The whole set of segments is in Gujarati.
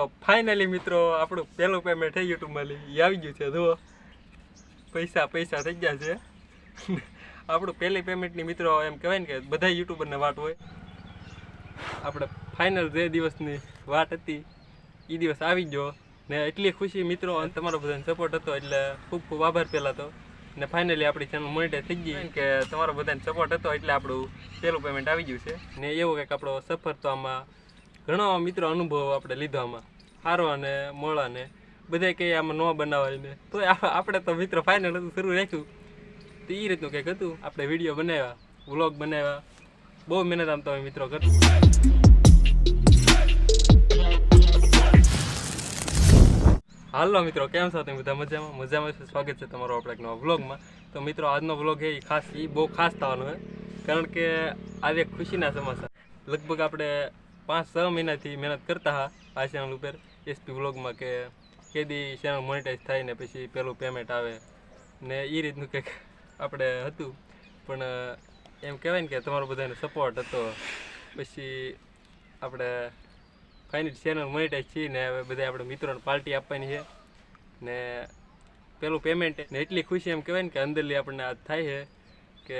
તો ફાઇનલી મિત્રો, આપણું પહેલું પેમેન્ટ થઈ યુટ્યુબમાં ઈ આવી ગયું છે, જુઓ. પૈસા પૈસા થઈ ગયા છે. આપણું પહેલી પેમેન્ટની મિત્રો એમ કહેવાય ને કે બધા યુટ્યુબરને વાટ હોય. આપણે ફાઇનલ જે દિવસની વાટ હતી એ દિવસ આવી ગયો. ને એટલી ખુશી મિત્રો અને તમારો બધાને સપોર્ટ હતો, એટલે ખૂબ ખૂબ આભાર પહેલાં તો. ને ફાઇનલી આપણી ચેનલ મોનિટાઈઝ થઈ ગઈ કે તમારો બધાને સપોર્ટ હતો, એટલે આપણું પહેલું પેમેન્ટ આવી ગયું છે. ને એવો કંઈક આપણો સફર તો આમાં ઘણો મિત્રો અનુભવ આપણે લીધો આમાં સારો અને મોળા ને બધા કંઈ આમાં ન બનાવાય ને તો આપણે તો મિત્રો ફાઇનલ હતું શરૂ રાખ્યું. તો એ રીતનું કંઈક હતું. આપણે વીડિયો બનાવ્યા વ્લોગ બનાવ્યા. બહુ મહેનત આમ તો મિત્રો કરતા. હાલો મિત્રો, કેમ છો તમે બધા મજામાં? મજામાં છે? સ્વાગત છે તમારો આપણે એક નવા વ્લોગમાં તો મિત્રો, આજનો વ્લોગ એ ખાસ એ બહુ ખાસ થવાનો છે. કારણ કે આજે ખુશીના સમાચાર. લગભગ આપણે પાંચ છ મહિનાથી મહેનત કરતા હા આ ચેનલ ઉપર એસપી વ્લોગમાં કે કેદી ચેનલ મોનિટાઈઝ થાય ને પછી પહેલું પેમેન્ટ આવે ને એ રીતનું કંઈક આપણે હતું. પણ એમ કહેવાય ને કે તમારો બધાનો સપોર્ટ હતો. પછી આપણે ફાઇનલ ચેનલ મોનિટાઈઝ છીએ ને હવે બધા આપણે મિત્રોને પાર્ટી આપવાની છે. ને પેલું પેમેન્ટ ને એટલી ખુશી એમ કહેવાય ને કે અંદરલી આપણને આ થાય છે કે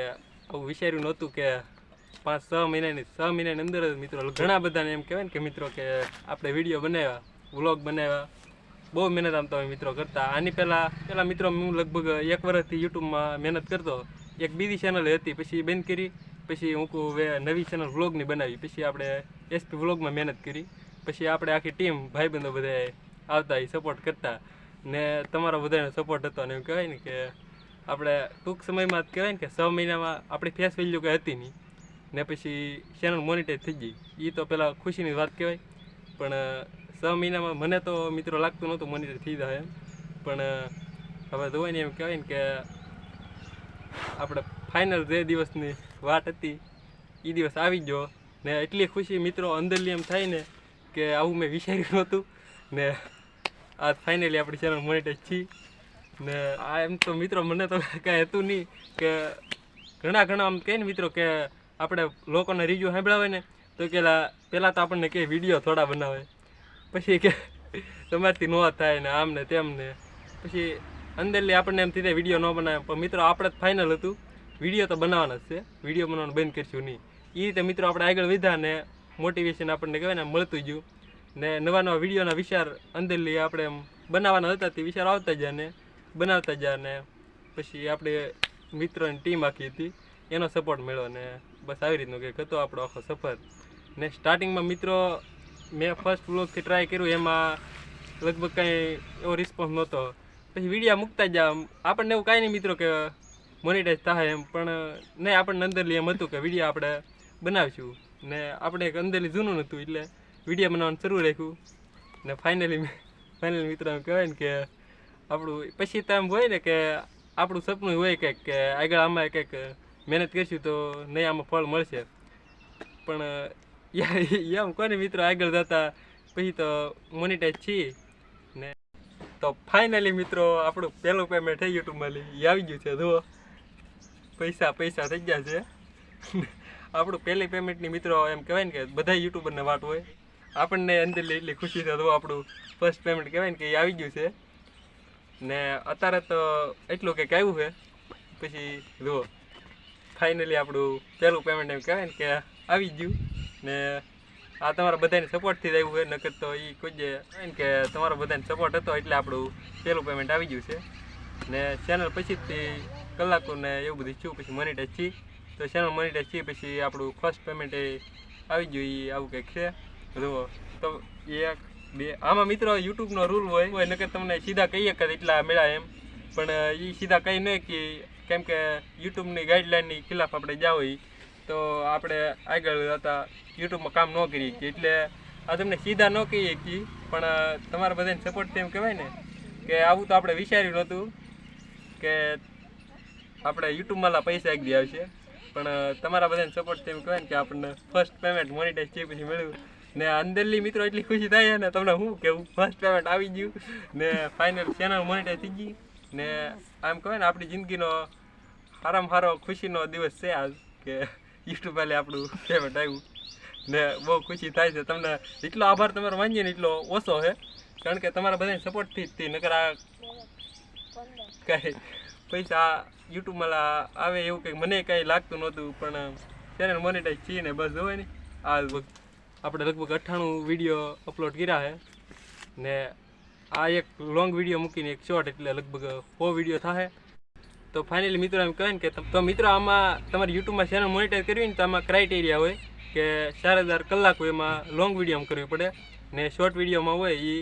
આવું વિચાર્યું નહોતું કે પાંચ છ મહિનાની છ મહિનાની અંદર જ મિત્રો, ઘણા બધાને એમ કહેવાય ને કે મિત્રો કે આપણે વીડિયો બનાવ્યા વ્લોગ બનાવ્યા. બહુ મહેનત આમ તો મિત્રો કરતા. આની પહેલાં પહેલાં મિત્રો હું લગભગ એક વર્ષથી યુટ્યુબમાં મહેનત કરતો. એક બીજી ચેનલ હતી, પછી બંધ કરી, પછી હું નવી ચેનલ વ્લોગની બનાવી. પછી આપણે એસપી વ્લોગમાં મહેનત કરી. પછી આપણે આખી ટીમ ભાઈબંધો બધા આવતા એ સપોર્ટ કરતા. ને તમારો બધાનો સપોર્ટ હતો અને એમ કહેવાય ને કે આપણે ટૂંક સમયમાં જ કહેવાય ને કે છ મહિનામાં આપણી ફેસ વેલ્યુ કંઈ હતી નહીં. ને પછી ચેનલ મોનિટાઈઝ થઈ ગઈ. એ તો પહેલાં ખુશીની વાત કહેવાય. પણ છ મહિનામાં મને તો મિત્રો લાગતું નહોતું મોનિટાઈઝ થઈ જાય એમ. પણ હવે જોવાય ને એમ કહેવાય ને કે આપણે ફાઇનલ જે દિવસની વાટ હતી એ દિવસ આવી ગયો. ને એટલી ખુશી મિત્રો અંદરલી એમ થાય ને કે આવું મેં વિચાર્યું નહોતું. ને આ ફાઇનલી આપણી ચેનલ મોનિટાઈઝ છી ને આ એમ તો મિત્રો મને તો કાંઈ હતું નહીં કે ઘણા ઘણા આમ કહે ને મિત્રો કે આપણે લોકોને સાંભળ્યા હોય ને તો કે પહેલાં તો આપણને કે વીડિયો થોડા બનાવે. પછી કે તમારથી ન થાય ને આમ ને તેમ ને પછી અંદરલી આપણને એમ થઈ વીડિયો ન બનાવે. પણ મિત્રો, આપણે જ ફાઇનલ હતું. વીડિયો તો બનાવવાના જ છે. વીડિયો બનાવવાનું બંધ કરશું નહીં. એ રીતે મિત્રો, આપણે આગળ વધ્યા ને મોટિવેશન આપણને કહેવાય ને મળતું ગયું. ને નવા નવા વિડીયોના વિચાર અંદરલી આપણે એમ બનાવવાના હતા. તે વિચાર આવતા જાય ને, બનાવતા જાય ને. પછી આપણે મિત્રોની ટીમ આખી હતી. એનો સપોર્ટ મળ્યો ને બસ આવી રીતનું કંઈક હતો આપણો આખો સફર. ને સ્ટાર્ટિંગમાં મિત્રો, મેં ફર્સ્ટ વ્લોગથી ટ્રાય કર્યું, એમાં લગભગ કાંઈ એવો રિસ્પોન્સ નહોતો. પછી વિડીયા મૂકતા જ આપણને એવું કાંઈ નહીં મિત્રો કે મોનિટાઈઝ થાય એમ, પણ નહીં, આપણને અંદરલી એમ હતું કે વીડિયો આપણે બનાવીશું. ને આપણે એક અંદરલી જૂનું નહોતું, એટલે વીડિયો બનાવવાનું શરૂ રાખ્યું. ને ફાઇનલી ફાઇનલી મિત્રો કહેવાય ને કે આપણું, પછી તો એમ હોય ને કે આપણું સપનું હોય કંઈક કે આગળ આમાં કંઈક મહેનત કરીશું તો નહીં આમાં ફળ મળશે. પણ એમ કોને મિત્રો આગળ જતા? પછી તો મોનિટાઈઝ છીએ. ને તો ફાઇનલી મિત્રો, આપણું પહેલું પેમેન્ટ થઈ યુટ્યુબમાં ઈ આવી ગયું છે, જુઓ. પૈસા પૈસા થઈ ગયા છે. આપણું પહેલી પેમેન્ટની મિત્રો એમ કહેવાય ને કે બધા યુટ્યુબરને વાટ હોય. આપણને અંદરલી એટલી ખુશી છે તો આપણું ફર્સ્ટ પેમેન્ટ કહેવાય ને કે એ આવી ગયું છે. ને અત્યારે તો એટલું કંઈક આવ્યું છે. પછી જુઓ. ફાઇનલી આપણું પહેલું પેમેન્ટ એમ કહેવાય ને કે આવી ગયું. ને આ તમારા બધાની સપોર્ટથી જ આવ્યું હોય નકર તો એ કોઈ કહેવાય કે તમારો બધાને સપોર્ટ હતો એટલે આપણું પહેલું પેમેન્ટ આવી ગયું છે. ને ચેનલ પછીથી કલાકો ને એવું બધું છું પછી મોનિટાઈઝ છીએ તો ચેનલ મોનિટાઈઝ છીએ પછી આપણું ફર્સ્ટ પેમેન્ટ એ આવી ગયું. એ આવું કંઈક છે. જુઓ. તો એક, બે. આમાં મિત્રો યુટ્યુબનો રૂલ હોય. હોય નકર તમને સીધા કહીએ કે એટલા મળ્યા એમ. પણ એ સીધા કહી નહીં કે કેમ કે યુટ્યુબની ગાઈડલાઇનની ખિલાફ આપણે જાવ તો આપણે આગળ હતા યુટ્યુબમાં કામ ન કરીએ શકીએ. એટલે આ તમને સીધા ન કહીએ કે પણ તમારા બધાને સપોર્ટ તેમ કહેવાય ને, કે આવું તો આપણે વિચાર્યું નહોતું કે આપણે યુટ્યુબમાં પૈસા એક આવશે. પણ તમારા બધાને સપોર્ટ તેમ કહેવાય ને કે આપણને ફર્સ્ટ પેમેન્ટ મોનિટાઈઝ છે પછી મળ્યું. ને અંદરલી મિત્રો એટલી ખુશી થાય ને, તમને શું કેવું? ફર્સ્ટ પેમેન્ટ આવી ગયું. ને ફાઇનલ ચેનલ મોનિટાઈઝ થઈ ગઈ. ને આમ કહેવાય ને, આપણી જિંદગીનો સારામાં સારો ખુશીનો દિવસ છે આજ કે યુટ્યુબ વાલે આપણું પેમેન્ટ આવ્યું. ને બહુ ખુશી થાય છે. તમને એટલો આભાર તમારો માનીએ ને એટલો ઓછો છે. કારણ કે તમારા બધાની સપોર્ટથી જ તે, નકર આ કાંઈ પૈસા યુટ્યુબમાં આવે એવું કંઈક મને કાંઈ લાગતું નહોતું, પણ ચેનલ મોનેટાઈઝ છીએ ને બસ, જોવે ને. આ આપણે લગભગ અઠ્ઠાણું વીડિયો અપલોડ કર્યા છે. ને આ એક લોંગ વીડિયો મૂકીને એક શોર્ટ એટલે લગભગ સો વીડિયો થાય તો ફાઇનલી મિત્રો એમ કહે કે તો મિત્રો આમાં તમારે યુટ્યુબમાં ચેનલ મોનિટાઈઝ કરવી ને તો આમાં ક્રાઇટેરિયા હોય કે ચાર હજાર કલાક હોય એમાં લોંગ વીડિયો કરવી પડે ને શોર્ટ વિડીયોમાં હોય એ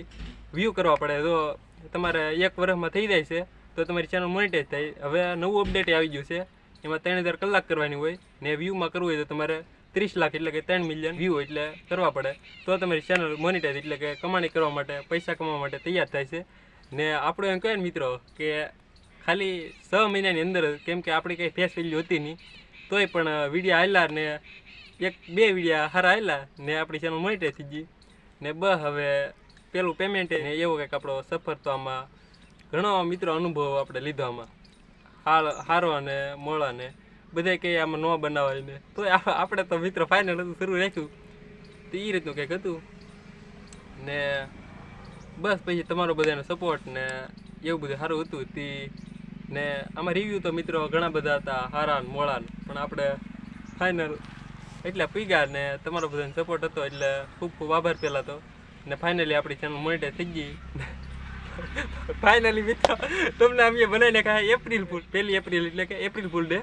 વ્યૂ કરવા પડે. તો તમારે એક વર્ષમાં થઈ જાય છે, તો તમારી ચેનલ મોનિટાઈઝ થાય. હવે નવું અપડેટ આવી ગયું છે, એમાં ત્રણ હજાર કલાક કરવાની હોય ને વ્યૂમાં કરવું હોય તો તમારે ત્રીસ લાખ એટલે કે ત્રણ મિલિયન વ્યૂ એટલે કરવા પડે. તો તમારી ચેનલ મોનિટાઈઝ એટલે કે કમાણી કરવા માટે, પૈસા કમાવા માટે તૈયાર થાય છે. ને આપણે એમ કહે ને મિત્રો કે ખાલી છ મહિનાની અંદર કેમ કે આપણી કંઈ ફેસ વેલ્યુ હતી નહીં. તોય પણ વિડીયા આવેલા ને એક, બે વિડીયા હારા આવેલા ને આપણી ચેનલ મોનિટાઈઝ થઈ ગઈ. ને બસ હવે પેલું પેમેન્ટ ને એવો કંઈક આપણો સફર તો આમાં ઘણો મિત્રો અનુભવ આપણે લીધો આમાં. હાલ હારો અને મોળા ને બધા કંઈ આમાં ન બનાવાય ને. તો આપણે તો મિત્રો ફાઇનલ હતું, શરૂ રાખ્યું. તો એ રીતનું કંઈક હતું. ને બસ પછી તમારો બધાનો સપોર્ટ ને એવું બધું સારું હતું તે. ને આમાં રિવ્યૂ તો મિત્રો ઘણા બધા હતા, હારાન, મોળાન. પણ આપણે ફાઇનલ એટલે પીગા ને તમારો બધાનો સપોર્ટ હતો એટલે ખૂબ ખૂબ આભાર પહેલાં તો. ને ફાઇનલી આપણી ચેનલ મોનિટર થઈ ગઈ. ફાઇનલી મિત્રો, તમને અમે બનાવીને કહે એપ્રિલ ફૂલ પહેલી એપ્રિલ એટલે કે એપ્રિલ ફૂલ ડે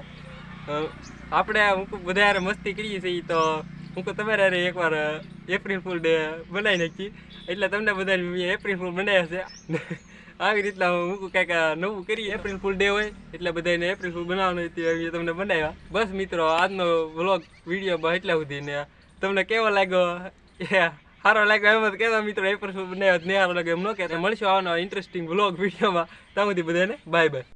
આપણે હું બધા મસ્તી કરીએ છીએ તો હું કહું તમારે અરે એકવાર એપ્રિલ ફૂલ ડે બનાવી નાખી. એટલે તમને બધાને એપ્રિલ ફૂલ બનાવ્યા છે. આવી રીતના હું કાંઈક નવું કરીએ. એપ્રિલ ફૂલ ડે હોય, એટલે બધાને એપ્રિલ ફૂલ બનાવવાનું હોય તે તમને બનાવ્યા. બસ મિત્રો, આજનો વ્લોગ વીડિયો બસ એટલા સુધી ને, તમને કેવો લાગ્યો? સારો લાગ્યો એમ જ કહેતા મિત્રો એપ્રિલ ફૂલ બનાવ્યો નહીં સારો લાગ્યો એમ ન કહેતા મળશું આવવાનો ઇન્ટરેસ્ટિંગ વ્લોગ વિડીયોમાં ત્યાં સુધી બધાને બાય બાય